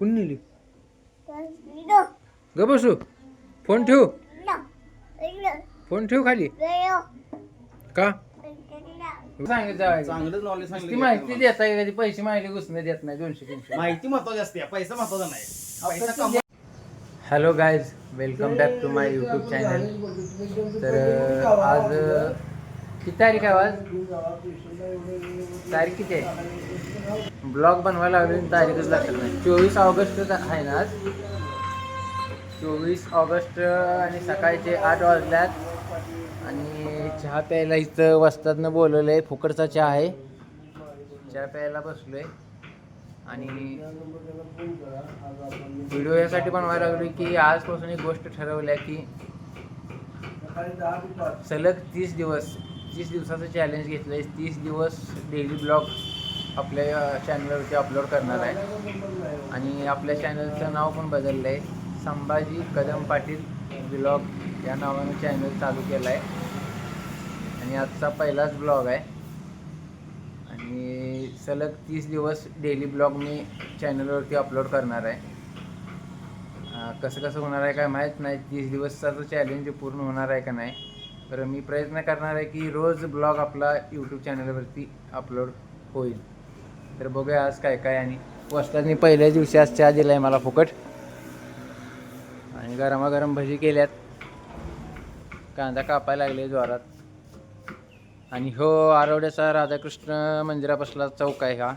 कुणी नेली? ग बसू. फोन ठेवू? फोन ठेव खाली? का? सांगितलं नॉलेज ती माहिती देता का कधी? पैसे माहिती घुसणे देत नाही दोनशे तीनशे. माहिती महत्वाची असते पैसा महत्त्वाचा नाही. पैसा कमवा- hello guys welcome back to my YouTube channel तर आज किती तारीख आहे आज? तारीख किती आहे? ब्लॉग बनवायला लागले आणि तारीखच लक्षात नाही. चोवीस ऑगस्ट आहे ना आज? चोवीस ऑगस्ट आणि सकाळचे आठ वाजल्यात. आणि चहा प्यायला इथं वस्तातनं बोलवलं आहे फुकटचा चहा आहे. चहा प्यायला बसलो आहे आणि व्हिडिओ यासाठी बनवायला लागलो की आजपासून एक गोष्ट ठरवली आहे की सलग तीस दिवस तीस दिवसाचं चॅलेंज घेतलं आहे तीस दिवस डेली ब्लॉग आपल्या चॅनलवरती अपलोड करणार आहे. आणि आपल्या चॅनलचं नाव पण बदललं आहे संभाजी कदम पाटील ब्लॉग या नावानं चॅनल चालू केलं आहे आणि आजचा पहिलाच ब्लॉग आहे. आणि सलग तीस दिवस डेली ब्लॉग मी चॅनलवरती अपलोड करणार आहे. कसं कसं होणार आहे काय माहीत नाही. तीस दिवसाचं चॅलेंज पूर्ण होणार आहे का नाही. तर मी प्रयत्न करणार आहे की रोज ब्लॉग आपला यूट्यूब चॅनलवरती अपलोड होईल. तर बघूया आज काय काय आणि वस्तादनी पहिल्याच दिवशी आज चहा दिला आहे मला फुकट. आणि गरमागरम भजी केल्यात. कांदा कापायला लागले जोरात. आणि हो आरवड्याचा राधाकृष्ण मंदिरापासला चौक आहे हा.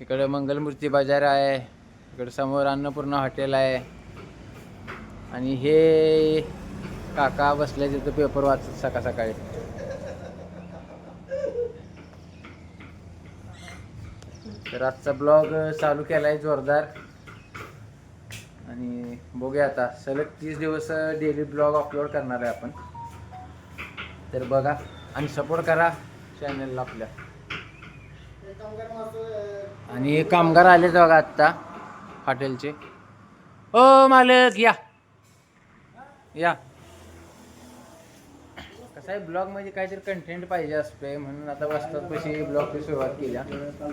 इकडं मंगलमूर्ती बाजार आहे. इकडं समोर अन्नपूर्णा हॉटेल आहे. आणि हे काका बसल्या तिथं पेपर वाचत सकाळ सकाळी. तर आजचा ब्लॉग चालू केला आहे जोरदार. आणि बघूया आता. सलग तीस दिवस डेली ब्लॉग अपलोड करणार आहे आपण. तर बघा आणि सपोर्ट करा चॅनलला आपल्या. आणि कामगार आले बघा आत्ता हॉटेलचे. ओ मालक या. या. कसं आहे ब्लॉगमध्ये काहीतरी कंटेंट पाहिजे असतोय म्हणून आता वस्तात कशी ब्लॉगची सुरुवात केल्या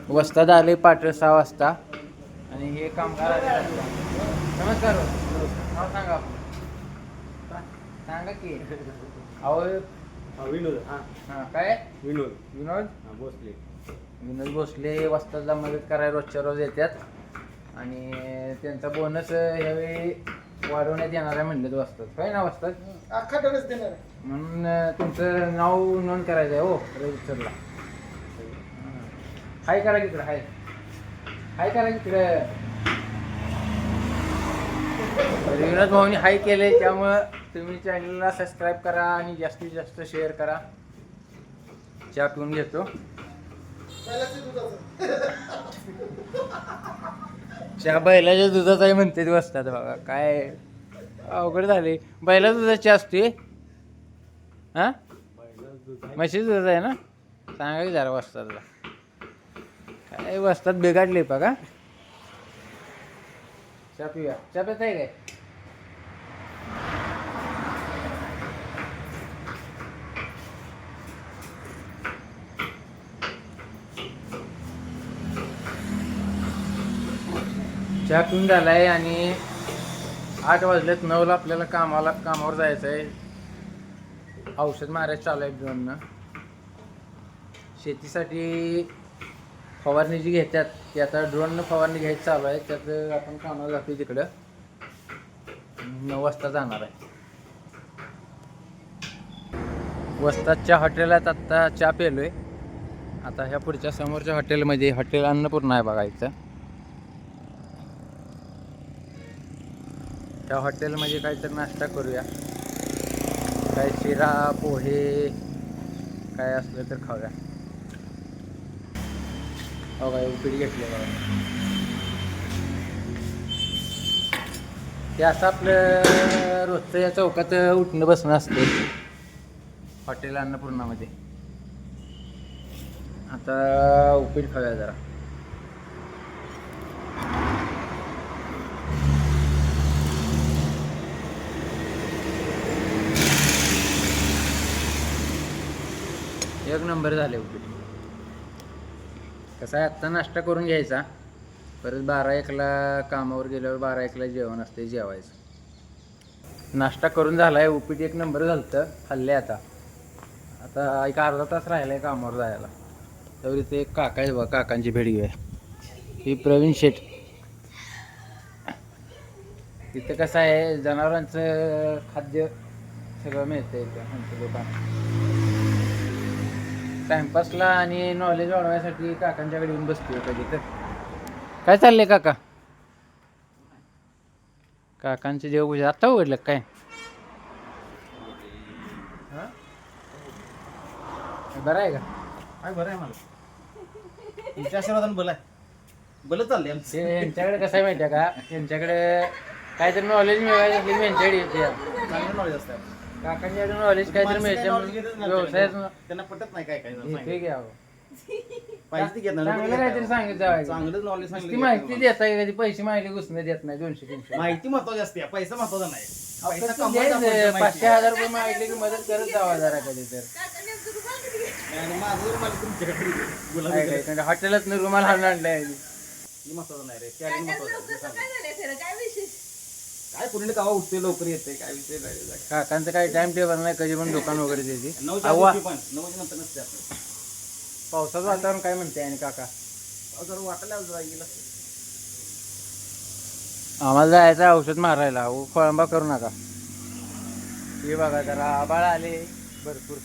वस्तात आले पाठ सहा वाजता. आणि हे कामगार आले नमस्कार. हो. नाव सांगा सांगा की. अहो हा, विनोद. हा हां काय? विनोद. विनोद? हा भोसले. विनोद भोसले वस्तादला मदत करायला रोजच्या रोज येतात. आणि त्यांचा बोनस ह्यावेळी वाढवण्यात येणार आहे म्हणले वस्तात काय ना वस्तात अख्खा देणार आहे. म्हणून तुमचं नाव नोंद करायचं आहे हो रजिस्टरला हाय करा तिकडं हाय. हाय करा तिकडं तर विनोद भाऊनी हाय केले त्यामुळं तुम्ही चॅनलला सबस्क्राईब करा आणि जास्तीत जास्त शेअर करा. चहा पिऊन घेतो. चहा बैलाच्या दुधाचाही आहे म्हणते बसतात बाबा काय अवघड झाले बैला दुधाची असते हा? म्हशीचं आहे ना? सांगा की जरा वस्तादला. काय वस्तात बिघडले बघा. चहा पिऊया चहा पित आहे काय? चहा पिऊन झालाय आणि आठ वाजलेत नऊला आपल्याला कामाला कामावर जायचं आहे औषध मारायचं चालू आहे ड्रोननं शेतीसाठी फवारणी जी घेतात ती आता ड्रोननं फवारणी घ्यायची चालू आहे. त्यात आपण कामाला जातो तिकडं. नऊ वाजता जाणार आहे. वस्तादच्या हॉटेलात आत्ता चहा आहे आता ह्या पुढच्या समोरच्या हॉटेलमध्ये हॉटेल अन्नपूर्णा आहे बघायचं त्या हॉटेलमध्ये काहीतरी नाश्ता करूया. काय शिरा पोहे काय असलं तर खाऊया. हो काय उपीट घेतले बघा ते असं आपलं रोजचं या चौकात उठणं बसणं असते. हॉटेल अन्नपूर्णामध्ये. आता उपीट खाऊया जरा. एक नंबर झाले उपीट कसं आहे आत्ता नाश्ता करून घ्यायचा. परत बारा एकला कामावर गेल्यावर बारा एकला जेवण असते जेवायचं. नाश्ता करून झालाय उपीट एक नंबर झालतं खाल्ले आता. आता एक अर्धा तास राहिलाय कामावर जायला. तर इथे एक काका आहे बघा काकांची भेट घेऊया. ही प्रवीण शेठ. तिथं कसं आहे जनावरांचं खाद्य सगळं मिळतं इथं आमचं दुकान टाइमपासला आणि नॉलेज वाढवायसाठी काकांच्याकडे येऊन बसतोय कधी तर. काय चाललंय काका? काकांचे जेव पूजा आत्ता उघडलं का काय? हा? बरं आहे का? काय बरं आहे मला. तुमच्या आशीर्वादानं बल आहे. बल चालले आमचं. ते यांच्याकडे कसं आहे माहिती आहे का? त्यांच्याकडे काहीतरी नॉलेज मिळवायचं असली की यांच्याकडे येते. चांगलं नॉलेज असतं. काकांच्याकडे नॉलेज काहीतरी काय knowledge मिळते व्यवसायात त्यांना. पटत नाही काय काय पाहिजे घेत नाही. चांगलं काहीतरी नॉलेज ती माहिती देता कधी पैसे माहिती घुसणे देत नाही दोनशे तीनशे. माहिती महत्वाची असते. पैसा महत्त्वाचा नाही. पाचशे माहिती. हजार रुपये मागितले की मदत करत जावा जरा कधी तर हॉटेलात रुमाल हाणून आणलाय ही महत्वाचं नाही रे कॅरिंग महत्वाचं आहे, हे सांग. काय पुढे कावा उठते लवकर येते काय विषय नाही. काकांचं काही टाइम टेबल नाही कधी पण दुकान वगैरे देते. नऊच्या पण नंतर नसते आपलं. पावसाचं वातावरण काय म्हणते आणि काका? अहो, जरा वाटायला जरा गेलं. आम्हाला जायचं आहे औषध मारायला. उ- खोळंबा करू नका. हे बघा जरा आबाळ आले भरपूर.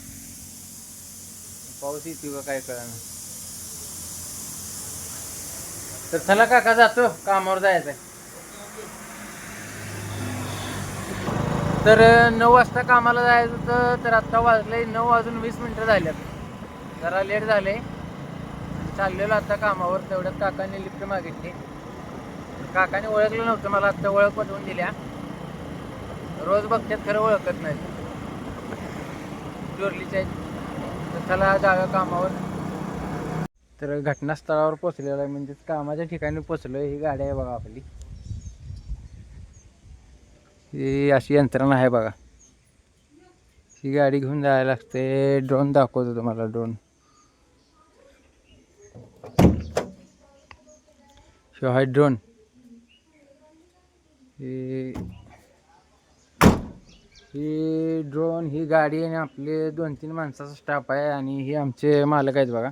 पाऊस येतो का काय कळणार तर चला काका जातो. कामावर जायचं आहे तर नऊ वाजता कामाला जायचं होतं तर आत्ता वाजले नऊ वाजून वीस मिनटं झाल्यात. जरा लेट झाले. चाललेलो आता कामावर तेवढ्यात काकांनी लिफ्ट मागितली. काकाने ओळखलं नव्हतं मला आत्ता ओळख पटवून दिल्या. रोज बघतात खरं ओळखत नाही चोरलीच्या तर चला जागा कामावर. तर घटनास्थळावर पोचलेलं आहे म्हणजेच कामाच्या ठिकाणी पोचलो ही गाडी आहे बघा आपली. ही अशी यंत्रणा आहे बघा. ही गाडी घेऊन जायला लागते. ड्रोन दाखवतो तुम्हाला ड्रोन शिवाय आहे ड्रोन ही ही ड्रोन ही गाडी आणि आपले दोन तीन माणसाचा स्टाफ आहे आणि हे आमचे मालक आहेत बघा.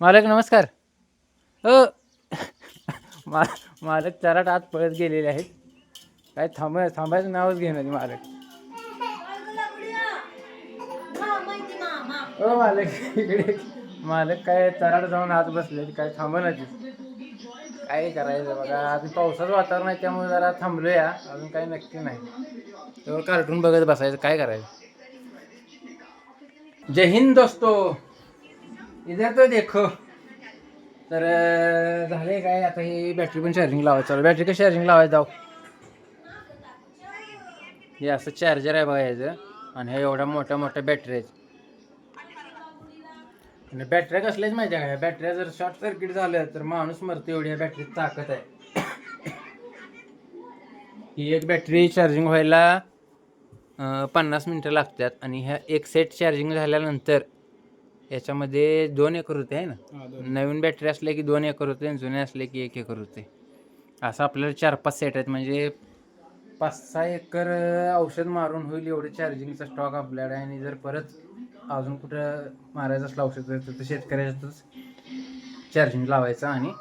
मालक नमस्कार. अ मा मालक चराट आत पळत गेलेले आहेत. काय थांब थांबायचं नावच घेणार मालक. ओ मालक इकडे मालक काय तराड जाऊन आत बसले काय थांबना काय करायचं बघा आधी पावसाचं वातावरण आहे त्यामुळे जरा थांबलोया अजून काही नक्की नाही. तेवढं कार्टून बघत बसायचं काय करायचं? जय हिंद दोस्तो. इधर तो देखो. तर झाले काय? आता ही बॅटरी पण चार्जिंग लावायचं बॅटरी का चार्जिंग लावायचं जाऊ? हे असं चार्जर आहे बघा याचं आणि हे एवढ्या मोठ्या मोठ्या बॅटरी आहेत. आणि बॅटऱ्या कसल्याच माहिती आहे का? बॅटऱ्या जर शॉर्ट सर्किट झालं तर माणूस मरतो एवढी या बॅटरीत ताकद आहे. ही एक बॅटरी चार्जिंग व्हायला पन्नास मिनटं लागतात आणि ह्या एक सेट चार्जिंग झाल्यानंतर याच्यामध्ये दोन एकर होते आहे ना? नवीन बॅटरी असले की दोन एकर होते आणि जुने असले की एक एकर होते. असं आपल्याला चार पाच सेट आहेत. म्हणजे पाच सहा एकर औषध मारून होईल एवढे चार्जिंगचा स्टॉक आपल्याकडे आहे आणि जर परत अजून कुठं मारायचं असलं औषध तर शेतकऱ्याच्यातच चार्जिंग लावायचं आणि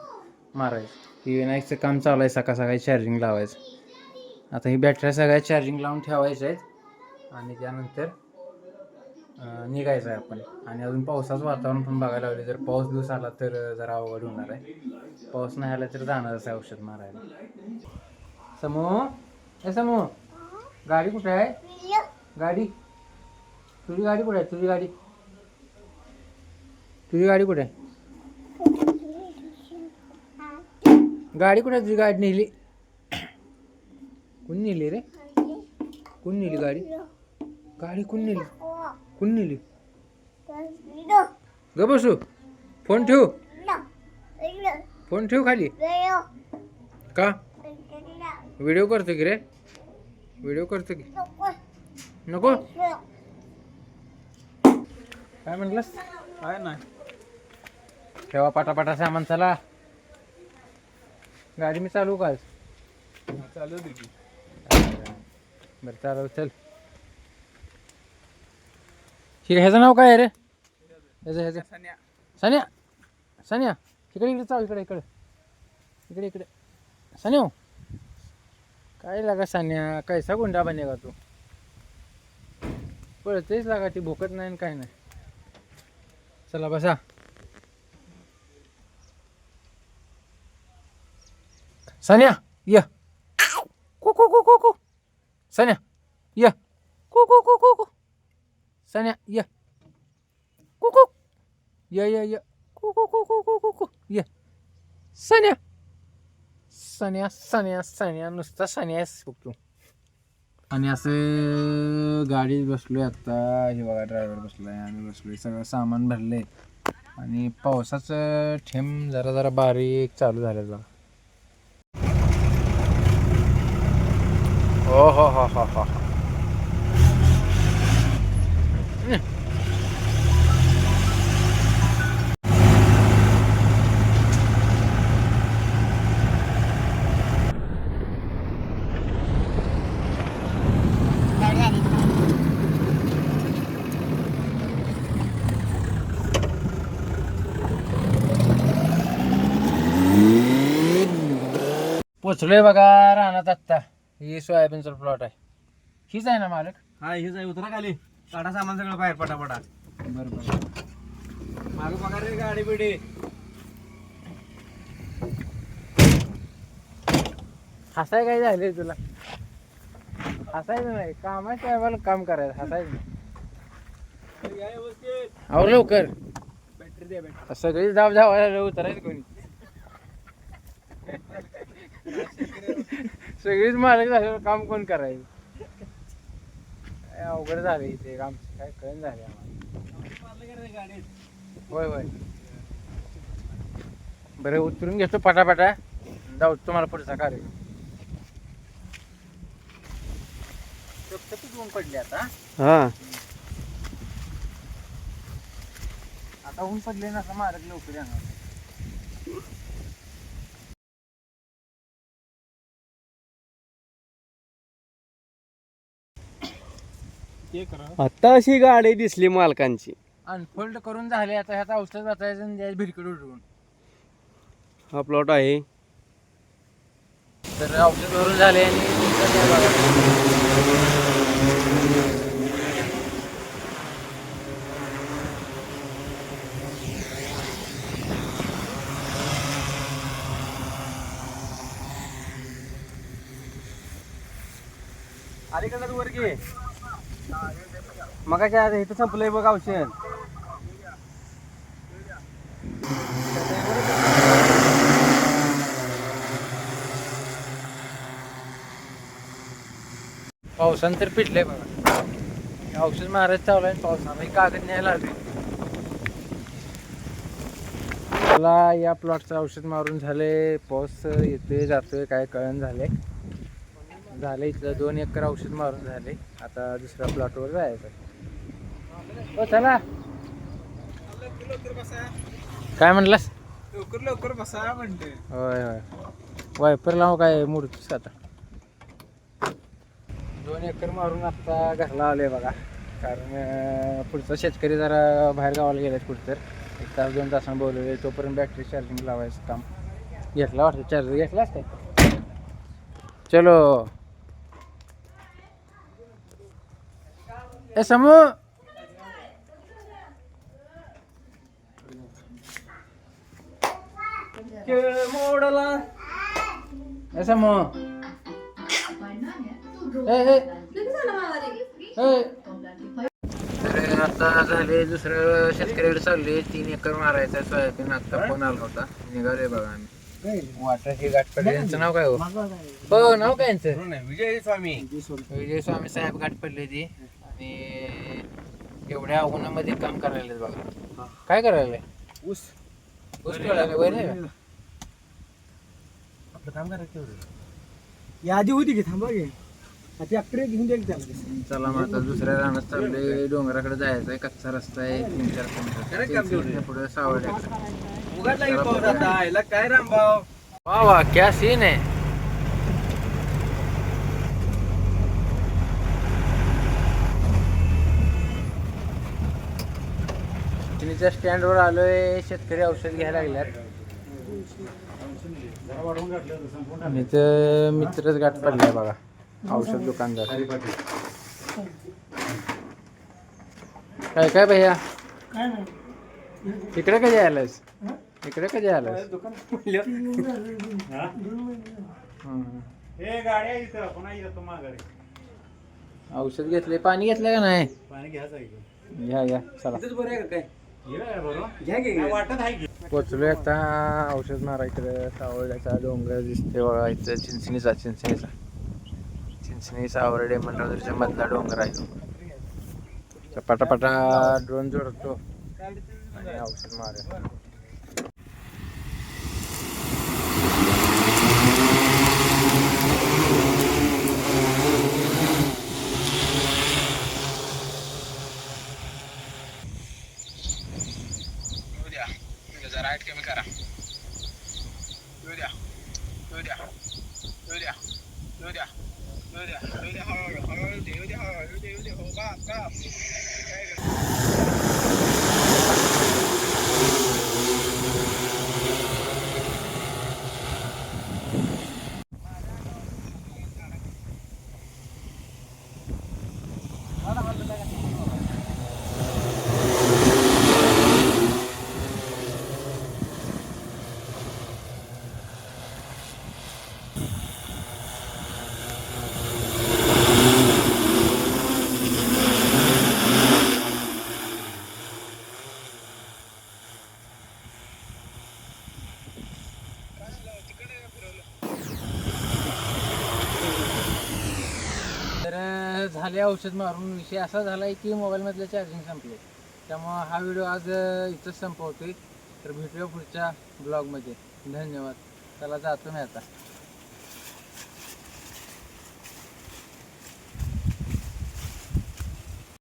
मारायचं. ही विनायकचं काम चालू आहे सकाळ सकाळी चार्जिंग लावायचं. आता ही बॅटऱ्या सगळ्या चार्जिंग लावून ठेवायच्या आहेत आणि त्यानंतर निघायचं आहे आपण. आणि अजून पावसाचं वातावरण पण बघायला लागले जर पाऊस दिवस आला तर जरा अवघड होणार आहे. पाऊस नाही आला तर जाणारच आहे औषध मारायला. समूह ए समूह गाडी कुठे आहे गाडी। तुझी गाडी कुठे आहे तुझी गाडी। तुझी गाडी कुठे आहे गाडी कुठे तुझी गाडी नेली कोण नेली रे? कोण नेली गाडी? गाडी कोण नेली कोण नेली ग बसू फोन ठेवू? फोन ठेव खाली? का? व्हिडिओ करतो की रे? व्हिडिओ करतो की? नको? काय म्हटलंस काय नाही. ठेवा पाटापाटा सामान चला. गाडी मी चालू का? चालू दे की. बरं चालव चल. ठीक आहे ह्याचं नाव काय आहे रे? ह्याचं ह्याचं. सन्या. सान्या. सान्या. इकडे इकडे चाल इकडे इकडे. इकडे इकडे. सान्या हो. काय लागा सान्या कैसा गुंडा बने का तू पळतेच लागा ती भोकत नाही आणि काय नाही चला बसा सान्या ये को को को को को सान्या य को को को को को सान्या य को को ये ये या को को को को को को को ये सान्या सान्या सान्या सान्या नुसता सान्यास बघतो आणि असं गाडीत बसलोय आता हे बघा ड्रायव्हर बसलाय आम्ही बसलोय सगळं सामान भरलंय. आणि पावसाचं थेंब जरा जरा बारीक चालू झालं जरा. हो हो हो हो हो. हो. पोचलोय बघा रानात आत्ता. ही सोयाबीनचा प्लॉट आहे. हीच आहे ना मालक? हा हे जाय उतरा खाली. काढा सामान सगळं बाहेर पटापटा. बरोबर. माग बघा रे गाडी बिडी? हसाय काय झाले तुला? हसायचं नाही. कामाच्या टायमाला काम करायचं. हसायचं नाही. अहो लवकर. बॅटरी द्या बॅटरी. सगळी जाब जावायला उतरायचं कोणी? सगळीच मालक झाल्यावर काम कोण करायचं? काय अवघड झालं इथे काम. काय कळण झाले आम्हाला. होय होय. बरं उतरून घेतो पटापटा. जाऊ तुम्हाला पुढचा कार्य चकचकीत ऊन पडली आता. हा. आता ऊन पडले ना मारक लवकर येणार. आता अशी गाडी दिसली मालकांची. अनफोल्ड करून झाले आता ह्यात औषध वाचायचं आणि द्यायचं भिरकड उडवून. हा प्लॉट आहे. तर औषध भरून झाले आणि तुमचं ते बघा. अलीकडे वर घे. मगाच्या आता इथं संपलंय बघ औषध. पावसानं तर पिटलंय बघा. औषध मारायचं चालू आहे पावसानं कागद न्यायला आले मला या प्लॉटचं औषध मारून झाले पाऊस येतोय जातोय काय कळण झाले झाले इथलं दोन एकर औषध मारून झाले. आता दुसऱ्या प्लॉटवर जायचं. हो चला. काय म्हणलास? लवकर लवकर बसा म्हणते होय होय. वायपर लावू काय मोडतोस आता? दोन एकर मारून आता घरला आलोय बघा. कारण पुढचा शेतकरी जरा बाहेर गावाला गेलेत कुठतर. एक तास दोन तासांनी बोलवले तोपर्यंत बॅटरी चार्जिंग लावायचं काम. घेतला वाटतं? चार्जर घेतलाच काय? चलो. ए समू खेळ मोडला ए समू ए ए ए तर आता झाले दुसरं शेतकऱ्याकडे चालले तीन एकर मारायचं सोयाबीन आता फोन आला होता निघाले बघा आम्ही वाटाची गाठ पडली यांचं नाव काय हो हो नाव काय यांचं विजय स्वामी विजय स्वामी साहेब गाठ पडली ती आणि एवढ्या उन्हामध्ये काम करायला बघा. काय करायला? ऊस. ऊस तोडायला वय नाही का? आपलं काम करायचं. यादी होती की थांबा घे ट्रॅक्टर घेऊन चला मग आता दुसऱ्या रानात चाललोय. डोंगराकडे जायचंय. कच्चा रस्ता आहे. तीन चार काम तेवढं. पुढे सावड्याकडे उघडला की पाऊस आता. याला काय रामभाव? वाह वाह क्या सीन है चिनीच्या स्टँडवर आलोय शेतकरी औषध घ्यायला लागल्यात. आणि इथं मित्रच गाठ पडलाय बघा औषध दुकानदार. काय काय भैया? इकडे कधी आलास इकडे कधी. हे माघारी औषध घेतले पाणी घेतलं का नाही? पाणी घ्या घ्या चला. बरं आहे का काय? पोचलो आता औषध मारायचं सावरड्याचा डोंगर दिसते बघा इथं. चिंचणीचा चिंचणीचा. चिंचणी सावर्डे मंडळच्या मधला डोंगर आहे पटापटा ड्रोन जोडतो. आणि औषध मारायचं जरा हाईट कमी करा येऊ द्या येऊ द्या येऊ द्या येऊ द्या येऊ द्या येऊ द्या हळूहळू हळूहळू दे, येऊ द्या हळूहळू येऊ दे येऊ दे हो बा बा अं, झाले औषध मारून विषय असा झाला आहे की मोबाईलमधले चार्जिंग संपले त्यामुळं हा व्हिडिओ आज इथंच संपवतोय. तर भेटूया पुढच्या ब्लॉगमध्ये धन्यवाद. चला जातो मी आता.